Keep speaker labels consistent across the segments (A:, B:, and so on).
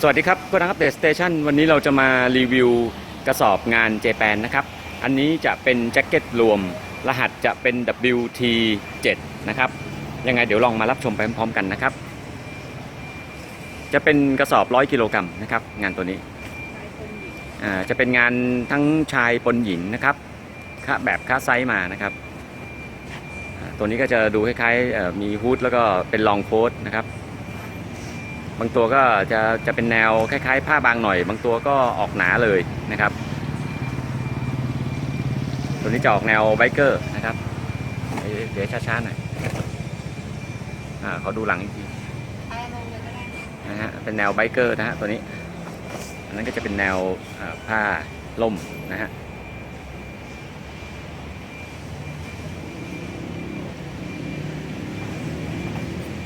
A: สวัสดีครับก็นักอัปเดสเตชันวันนี้เราจะมารีวิวกระสอบงานเจแปนนะครับ อันนี้จะเป็นแจ็คเก็ตรวม รหัสจะเป็น WT7 นะครับ ยังไงเดี๋ยวลองมารับชมไปพร้อมๆกันนะครับ จะเป็นกระสอบ 100 กิโลกรัมนะครับ งานตัวนี้จะเป็นงานทั้งชายปนหญิงนะครับค่าแบบค่าไซส์มานะครับ ตัวนี้ก็จะดูคล้ายๆมีฮูดแล้วก็เป็นลองโค้ดนะครับ บางตัวก็จะจะเป็นแนวคล้ายๆ ผ้าบางหน่อย บางตัวก็ออกหนาเลยนะครับ ตัวนี้จะออกแนวไบเกอร์นะครับ เดี๋ยวช้าๆหน่อยอ่าขาดูหลังอีกทีนะฮะเป็นแนวไบเกอร์นะฮะตัวนี้อันนั้นก็จะเป็นแนวผ้าล่มนะฮะ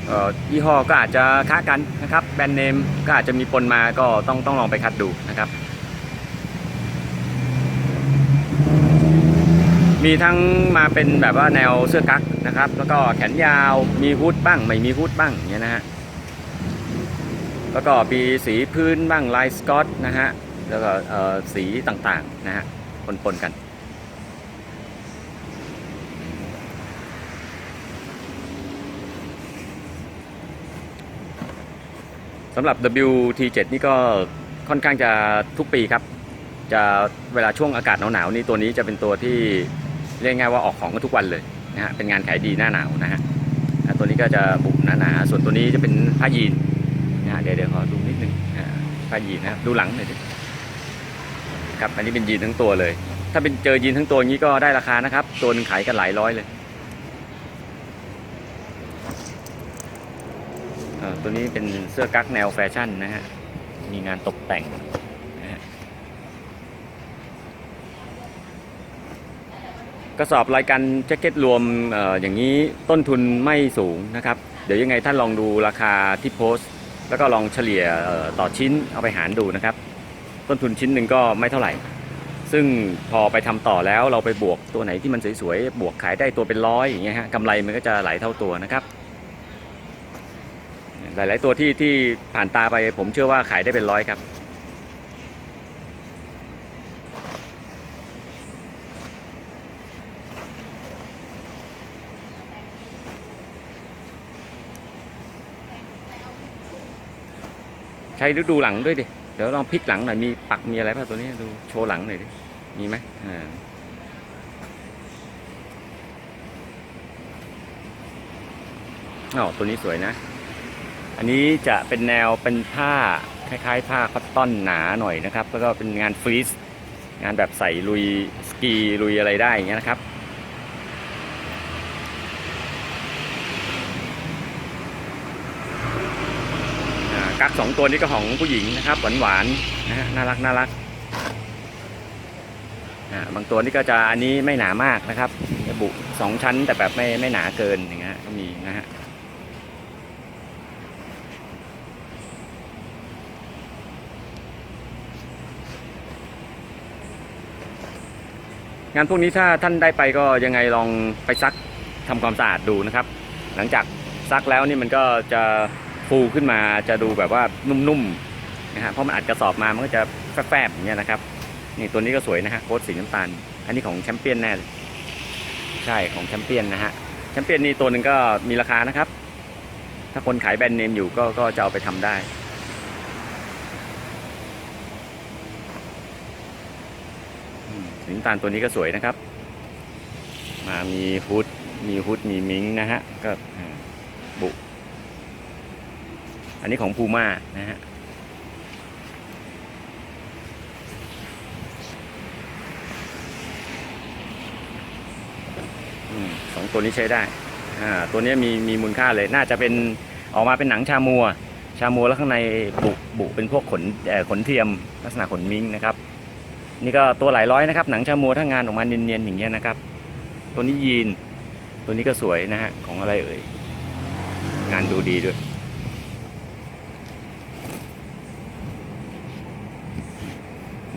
A: เอ่อ ยี่ห้อก็อาจจะค้ากันนะครับแบรนด์เนมก็อาจจะมีปนมาก็ต้องต้องลองไปคัดดูนะครับ มีทั้งมาเป็นแบบว่าแนวเสื้อกั๊กนะครับ แล้วก็แขนยาวมีฮูดบ้าง ไม่มีฮูดบ้างอย่างเงี้ยนะฮะแล้วก็มีสีพื้นบ้างลายสกอตนะฮะแล้วก็เออสีต่างๆนะฮะปนๆกัน สำหรับ WT7 นี่ก็ค่อนข้างจะทุกปีครับ จะเวลาช่วงอากาศหนาวๆนี่ตัวนี้จะเป็นตัวที่เรียกง่ายว่าออกของกันทุกวันเลยนะฮะเป็นงานขายดีหน้าหนาวนะฮะตัวนี้ก็จะบุหนาๆส่วนตัวนี้จะเป็นผ้ายีนนะฮะเดี๋ยวเดี๋ยวขอดูนิดนึงผ้ายีนนะครับดูหลังหน่อยดิครับอันนี้เป็นยีนทั้งตัวเลย ถ้าเป็นเจอยีนทั้งตัวอย่างนี้ก็ได้ราคานะครับ ตัวนึงขายกันหลายร้อยเลย เอ่อ ตัวนี้เป็นเสื้อกั๊กแนวแฟชั่นนะฮะ มีงานตกแต่งนะฮะกระสอบรายการแจ็คเก็ตรวมออย่างนี้ต้นทุนไม่สูงนะครับ เดี๋ยวยังไงท่านลองดูราคาที่โพสต์ แล้วก็ลองเฉลี่ยต่อชิ้นเอาไปหารดูนะครับ ต้นทุนชิ้นหนึ่งก็ไม่เท่าไหร่ ซึ่งพอไปทำต่อแล้วเราไปบวกตัวไหนที่มันสวยๆบวกขายได้ตัวเป็นร้อยอย่างเงี้ยฮะกำไรมันก็จะหลายเท่าตัวนะครับ หลาย ๆ ตัวที่ที่ผ่านตาไปผมเชื่อว่าขายได้เป็นร้อยครับ ใช้ดูหลังด้วยดิ เดี๋ยวลองพลิกหลังหน่อย มีปักมีอะไรป่ะตัวนี้ดูโชว์หลังหน่อยดิ มีไหมอ่าอ๋อตัวนี้สวยนะ อันนี้จะเป็นแนวเป็นผ้าคล้ายๆ ผ้าคอตตอนหนาหน่อยนะครับ แล้วก็เป็นงานฟรีสงานแบบใส่ลุยสกีลุยอะไรได้อย่างเงี้ยนะครับ กักสองตัวนี้ก็ของผู้หญิงนะครับหวานๆนะฮะน่ารักน่ารักอ่าบางตัวนี่ก็จะอันนี้ไม่หนามากนะครับจะบุสองชั้นแต่แบบไม่ไม่หนาเกินอย่างเงี้ยก็มีนะฮะ งานพวกนี้ถ้าท่านได้ไปก็ยังไงลองไปซักทำความสะอาดดูนะครับ หลังจากซักแล้วนี่มันก็จะฟูขึ้นมาจะดูแบบว่านุ่มๆนะฮะเพราะมันอัดกระสอบมามันก็จะแฟบๆอย่างเงี้ยนะครับนี่ตัวนี้ก็สวยนะฮะโค้ดสีน้ำตาล อันนี้ของแชมเปี้ยนแน่ใช่ของแชมเปี้ยนนะฮะแชมเปี้ยนนี่ตัวหนึ่งก็มีราคานะครับ ถ้าคนขายแบรนด์เนมอยู่ก็ก็จะเอาไปทำได้ อืมสี น้ำตาลตัวนี้ก็สวยนะครับ มามีฮุดมีฮุดมีมิงนะฮะก็บุ อันนี้ของพูม่านะฮะสองตัวนี้ใช้ได้อ่าตัวนี้มีมีมูลค่าเลยน่าจะเป็นออกมาเป็นหนังชามัว ชามัวแล้วข้างในบุบุเป็นพวกขนเอ่อขนเทียมลักษณะขนมิงนะครับ นี่ก็ตัวหลายร้อยนะครับ หนังชามัวถ้างานออกมาเนียนๆอย่างเงี้ยนะครับ ตัวนี้ยีน ตัวนี้ก็สวยนะฮะ ของอะไรเอ่ย งานดูดีด้วย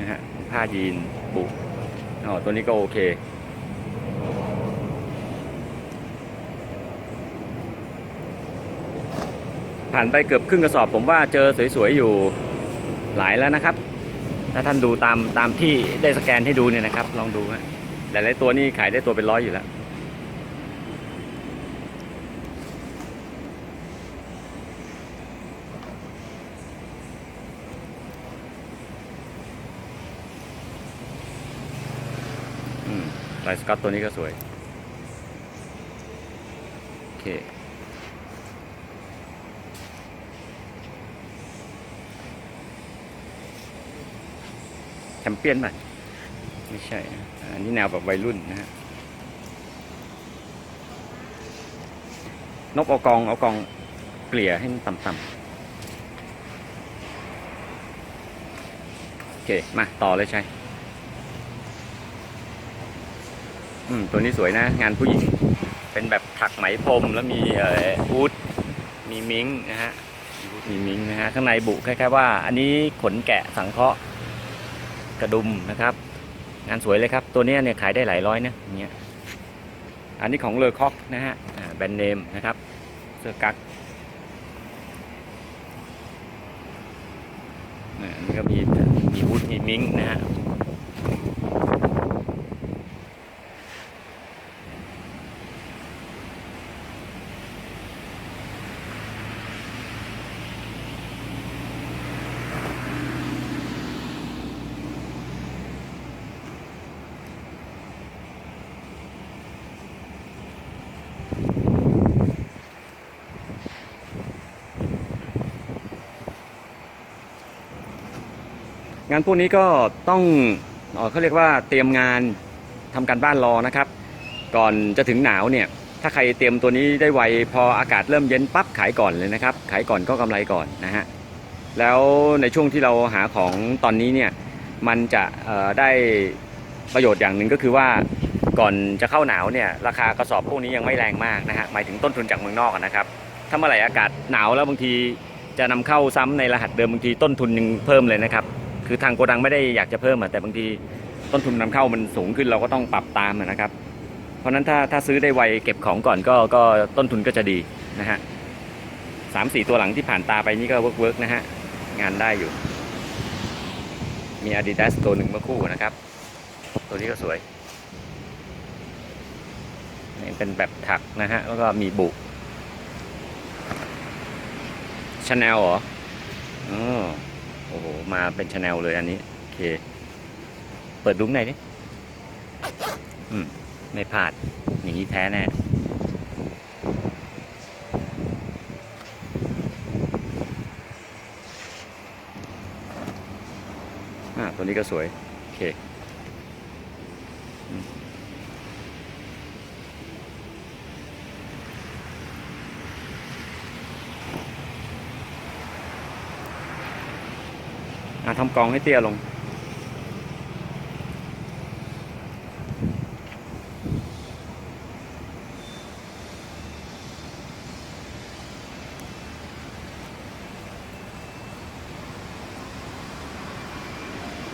A: นะฮะ ผ้ายีนบุอ๋อตัวนี้ก็โอเคผ่านไปเกือบครึ่งกระสอบผมว่าเจอสวยๆอยู่หลายแล้วนะครับ ถ้าท่านดูตามตามที่ได้สแกนให้ดูเนี่ยนะครับ ลองดูฮะหลายๆตัวนี่ขายได้ตัวเป็นร้อยอยู่แล้วลายสกอตตัวนี้ก็สวย โอเค แชมเปี้ยนป่ะไม่ใช่อันนี้แนวแบบวัยรุ่นนะฮะนกเอากองเอากองเกลี่ยให้มันต่ำๆโอเค มาต่อเลยใช่อืมตัวนี้สวยนะ งานผู้หญิง เป็นแบบถักไหมพรมแล้วมีเอ่ออูดมีมิงนะฮะมีมิงนะฮะ ข้างในบุคล้ายๆว่า อันนี้ขนแกะสังเคราะห์ ระดุมนะครับ งานสวยเลยครับ ตัวนี้เนี่ยขายได้หลายร้อยนะอย่างเงี้ยอันนี้ของเลอคอกนะฮะแบรนด์เนมนะครับเสื้อกั๊กนี่ก็มีมีวุฒมีมิงนะฮะ งานพวกนี้ก็ต้องเอเขาเรียกว่าเตรียมงานทำการบ้านรอนะครับ ก่อนจะถึงหนาวเนี่ยถ้าใครเตรียมตัวนี้ได้ไวพออากาศเริ่มเย็นปั๊บขายก่อนเลยนะครับ ขายก่อนก็กำไรก่อนนะฮะแล้วในช่วงที่เราหาของตอนนี้เนี่ยมันจะได้ประโยชน์อย่างหนึ่งก็คือว่าก่อนจะเข้าหนาวเนี่ยราคากระสอบพวกนี้ยังไม่แรงมากนะฮะหมายถึงต้นทุนจากเมืองนอกนะครับถ้าเมื่อไหร่อากาศหนาวแล้วบางทีจะนำเข้าซ้ำในรหัสเดิมบางทีต้นทุนยังเพิ่มเลยนะครับ คือทางโกดังไม่ได้อยากจะเพิ่มอะแต่บางทีต้นทุนนำเข้ามันสูงขึ้นเราก็ต้องปรับตามอะนะครับ เพราะฉะนั้นถ้าถ้าซื้อได้ไวเก็บของก่อนก็ก็ต้นทุนก็จะดีนะฮะสามสี่ตัวหลังที่ผ่านตาไปนี่ก็เวิร์กเวิร์กนะฮะงานได้อยู่ มี Adidas ตัวหนึ่งเมื่อคู่นะครับ ตัวนี้ก็สวยนี่เป็นแบบถักนะฮะแล้วก็มีบุชาแนลเหรออ๋อ อ้โห มาเป็นชาแนลเลยอันนี้ โอเค เปิดลุ้มไหนอยดิ อืม ไม่พลาด อย่างนี้แท้แน่อ่าตัวนี้ก็สวย โอเค อ่าทำกองให้เตี้ยลง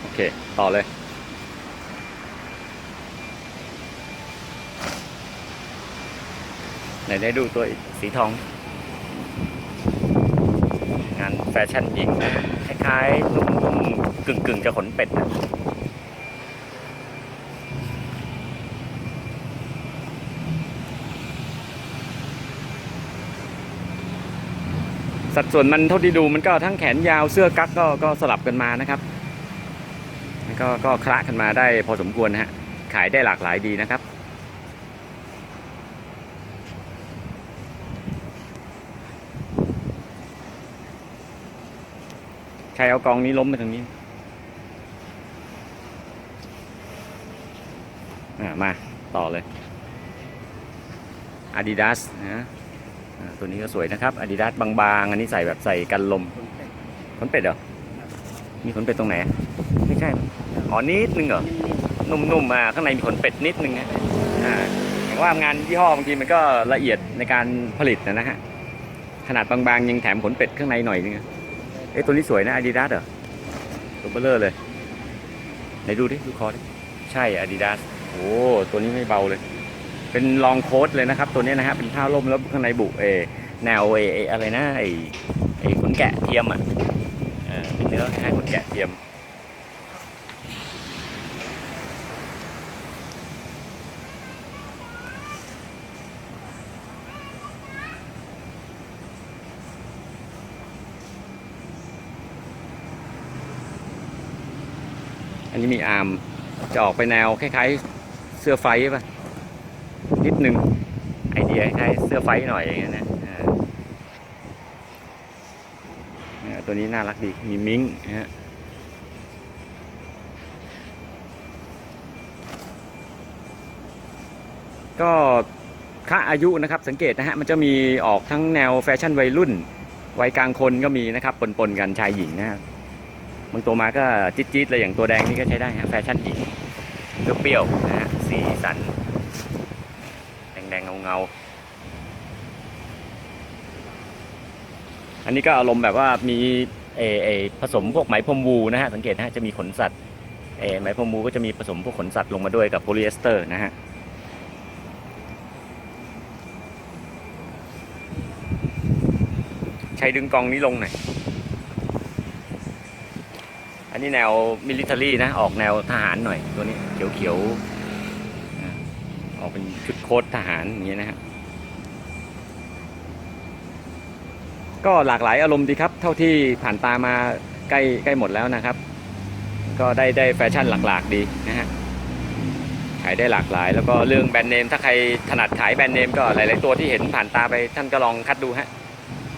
A: โอเค ต่อเลยไหนได้ดูตัวสีทอง งานแฟชั่นหญิงนะ คล้ายๆนุ่มๆกึ่งๆจะขนเป็ดนะสัดส่วนมันเท่าที่ดูมันก็ทั้งแขนยาวเสื้อกั๊กก็ก็สลับกันมานะครับก็ก็คละกันมาได้พอสมควรนะฮะขายได้หลากหลายดีนะครับ รเอากองนี้ล้มไปทางนี้อ่ามาต่อเลย Adidas นะตัวนี้ก็สวยนะครับ Adidas บางๆ อันนี้ใส่แบบใส่กันลมขนเป็ดเหรอ มีขนเป็ดตรงไหน ไม่ใช่ อ๋อนิดนึงเหรอ นุ่มๆมาข้างในมีขนเป็ดนิดนึงนะอ่าอย่างว่างานยี่ห้อบางทีมันก็ละเอียดในการผลิตนะฮะ ขนาดบางๆ ยังแถมขนเป็ดข้างในหน่อยนึง เอ้ตัวนี้สวยนะอาดิดาสเหรอตัวเบลเลอร์เลย ไหนดูดิ ดูคอดิ ใช่อาดิดาสโอ้ตัวนี้ไม่เบาเลย เป็นลองโค้ดเลยนะครับ ตัวนี้นะฮะ เป็นผ้าล่มแล้วข้างในบุเอแนวเอเออะไรนะไอไอขนแกะเทียมอะเออเป็นเนื้อคล้ขนแกะเทียม นนี้มีอาร์มจะออกไปแนวคล้ายๆเสื้อไฟป่ะนิดนึงไอเดียคล้ายเสื้อไฟหน่อยอย่างเงี้ยนะตัวนี้น่ารักดีมีมิงนะฮะก็ค่าอายุนะครับสังเกตนะฮะมันจะมีออกทั้งแนวแฟชั่นวัยรุ่น วัยกลางคนก็มีนะครับปนๆกันชายหญิงนะครับ บางตัวมาก็จี๊ดๆเลยอย่างตัวแดงนี่ก็ใช้ได้ฮะแฟชั่นหญิงเปรี้ยวๆนะฮะสีสัน แดงๆเงาๆอันนี้ก็อารมณ์แบบว่ามีเอเอผสมพวกไหมพรมวูนะฮะสังเกตนะฮะจะมีขนสัตว์เอไหมพรมวูก็จะมีผสมพวกขนสัตว์ลงมาด้วยกับโพลีเอสเตอร์นะฮะใช้ดึงกองนี้ลงหน่อย นนี้แนวมิลิเ a อรี่นะ ออกแนวทหารหน่อยตัวนี้เขียวๆออกเป็นชุดโค้ททหารอย่างเงี้ยนะฮะก็หลากหลายอารมณ์ดีครับ เท่าที่ผ่านตามาใกล้ใกล้หมดแล้วนะครับ ก็ได้ได้แฟชั่นหลากๆดีนะฮะขายได้หลากหลาย แล้วก็เรื่องแบรนด์เนมถ้าใครถนัดขายแบรนด์เนมก็หลาย ๆ ตัวที่เห็นผ่านตาไปท่านก็ลองคัดดูฮะ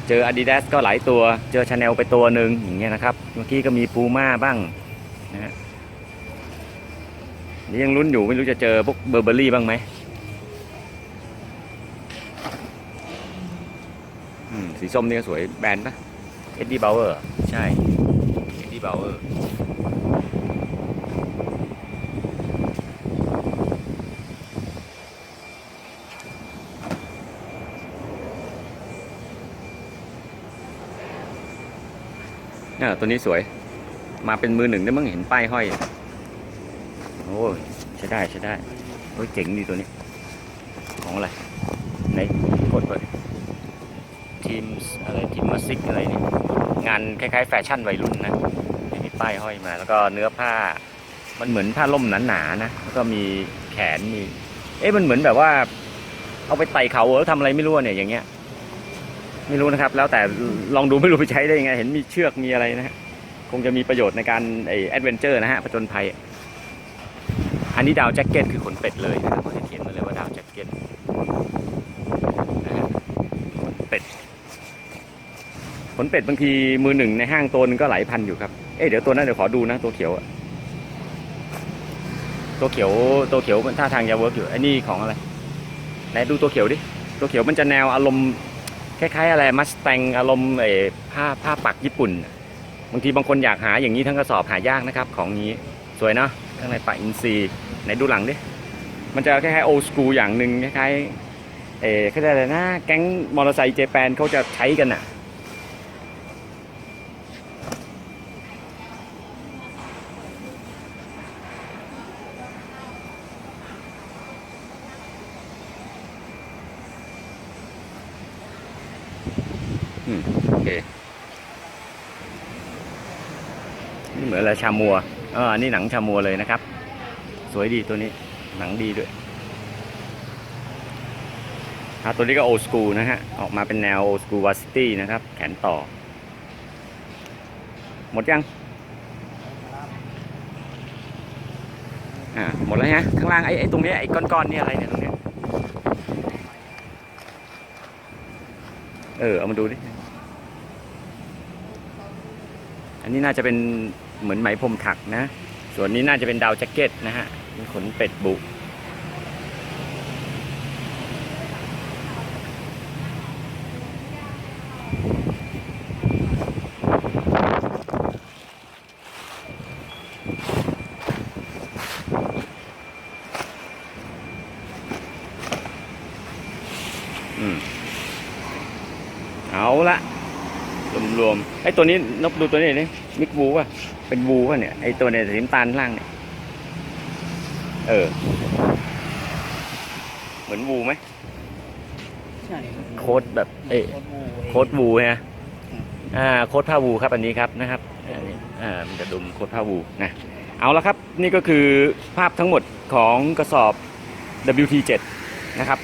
A: เจอ Adidas ก็หลายตัว เจอ Chanel ไปตัวหนึ่งอย่างเงี้ยนะครับ เมื่อกี้ก็มี Puma บ้างนะฮะนี่ยังลุ้นอยู่ไม่รู้จะเจอพวกเบอร์เบอรี่บ้างไหมสีส้มนี่ก็สวยแบรนด์ปะ Eddie Bauer ใช่ Eddie Bauer เนี่ยตัวนี้สวย มาเป็นมือหนึ่งได้มั้งเห็นป้ายห้อย โอ้ยใช้ได้ใช้ได้โอ้ยเจ๋งดีตัวนี้ ของอะไรไหนกดไปทีมอะไรทีมมาซิกอะไรนี่งานคล้ายๆแฟชั่นวัยรุ่นนะมีป้ายห้อยมา แล้วก็เนื้อผ้า มันเหมือนผ้าล่มหนาๆนะแล้วก็มีแขนมี เอ๊ะมันเหมือนแบบว่า เอาไปไต่เขาหรือทำอะไรไม่รู้เนี่ยอย่างเงี้ย ไม่รู้นะครับ แล้วแต่ลองดูไม่รู้ไปใช้ได้ยังไง เห็นมีเชือกมีอะไรนะฮะคงจะมีประโยชน์ในการไอแอดเวนเจอร์นะฮะผจญภัย อันนี้ดาวแจ็คเก็ตคือขนเป็ดเลยนะครับเขาเขียนมาเลยว่าดาวแจ็คเก็ตนะฮะขนเป็ดขนเป็ดบางทีมือหนึ่งในห้างตัวนึงก็หลายพันอยู่ครับเอ๊ะเดี๋ยวตัวนั้นเดี๋ยวขอดูนะตัวเขียวอะตัวเขียวตัวเขียวมันท่าทางจะเวิร์กอยู่ไอ้นี่ของอะไรไหนดูตัวเขียวดิตัวเขียวมันจะแนวอารมณ์ คล้ายๆ อะไรมัสแตงอารมณ์เออผ้าผ้าปักญี่ปุ่น บางทีบางคนอยากหาอย่างนี้ทั้งกระสอบหายากนะครับ ของนี้สวยเนาะข้างในปักอินซีย์ไหนดูหลังดิมันจะคล้ายๆโอสกูอย่างหนึ่งคล้ายๆเออเขาเลยกอะไรนะแก๊งมอเตอร์ไซค์เจแปนเขาจะใช้กันอะ อืมโอเค นี่เห มือนอะไรชามัวเอออันนี้หนังชามัวเลยนะครับ สวยดีตัวนี้หนังดีด้วยตัวนี้ก็โอสกูนะฮะ ออกมาเป็นแนวโอสกูวาซิตี้นะครับ แขนต่อ หมดยัง อ่า หมดแล้วฮะ ข้างล่างไอ้ไอ้ตรงนี้ไอ้ก้อนๆนี่อะไรเนี่ยตรงนี้ เออ เอามาดูดิ อันนี้น่าจะเป็น เหมือนไหมพรมถักนะ ส่วนนี้น่าจะเป็นดาวแจ็คเก็ตนะฮะเป็นขนเป็ดบุอืมเอาละรวมๆไอ้ตัวนี้นกดูตัวนี้นี่มิกวูป่ะ เป็นวูป่ะเนี่ยไอ้ตัวเนี่ยสีน้ำตาลล่างเนี่ย เออ เหมือนวูไหม
B: ใช่
A: โค้ดแบบ เอ้ย
B: โค้ดวู
A: โค้ดวูฮะอ่าโค้ดผ้าวูครับ อันนี้ครับนะครับอันนี้อ่ามันจะดุมโค้ดผ้าวูนะเอาละครับ นี่ก็คือภาพทั้งหมดของกระสอบ WT7 นะครับ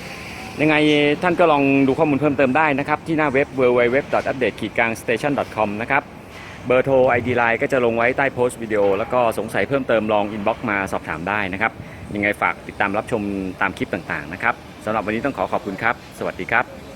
A: ยังไงท่านก็ลองดูข้อมูลเพิ่มเติมได้นะครับ ที่หน้าเว็บ www.update-station.com นะครับ เบอร์โทร ID Line ก็จะลงไว้ใต้โพสต์วิดีโอ แล้วก็สงสัยเพิ่มเติมลองอินบ็อกซ์มาสอบถามได้นะครับ ยังไงฝากติดตามรับชมตามคลิปต่างๆนะครับสำหรับวันนี้ต้องขอขอบคุณครับ สวัสดีครับ